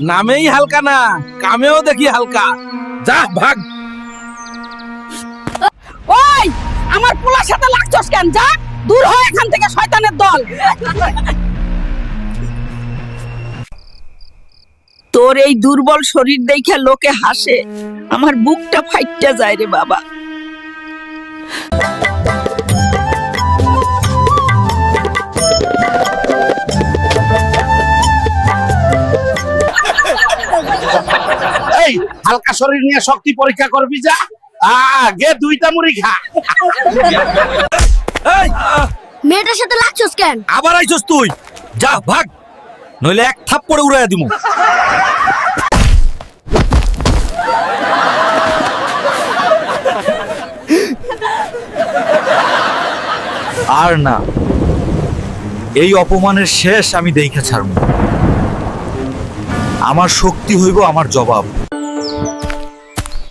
নামেই হালকা না, কামেও দেখি হালকা। যা, ভাগ। ওই, আমার পোলার সাথে লাগছস কেন? যা, দূর হয় এখান থেকে শয়তানের দল। তোর এই দুর্বল শরীর দেখে লোকে হাসে। আমার বুকটা ফাইটটা যায় রে বাবা। হালকা শরীর নিয়ে শক্তি পরীক্ষা করবি যা। আগে দুইটা মুড়ি খা। এই মেয়েটার সাথে লাগছস কেন? আবার আইছস তুই? যা ভাগ। নইলে এক থাপ্পড়ে উড়াইয়া দিমু। আর না এই অপমানের শেষ আমি দেখে ছাড়ব। আমার শক্তি হইব আমার জবাব।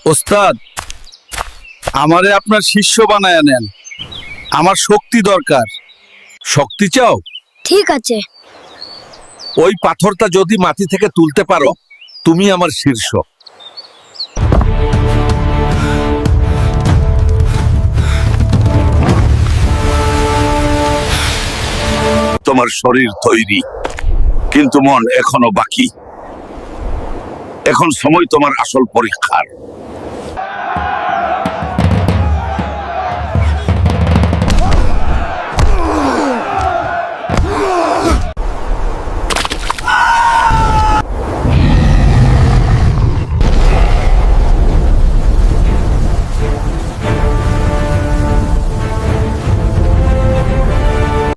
ওস্তাদ আমারে আপনার শিষ্য বানায় নেন। আমার শক্তি দরকার। শক্তি চাও? ঠিক আছে। ওই পাথরটা যদি মাটি থেকে তুলতে পারো তুমি আমার শীর্ষ। তোমার শরীর তৈরি কিন্তু মন এখনও বাকি। এখন সময় তোমার আসল পরীক্ষার।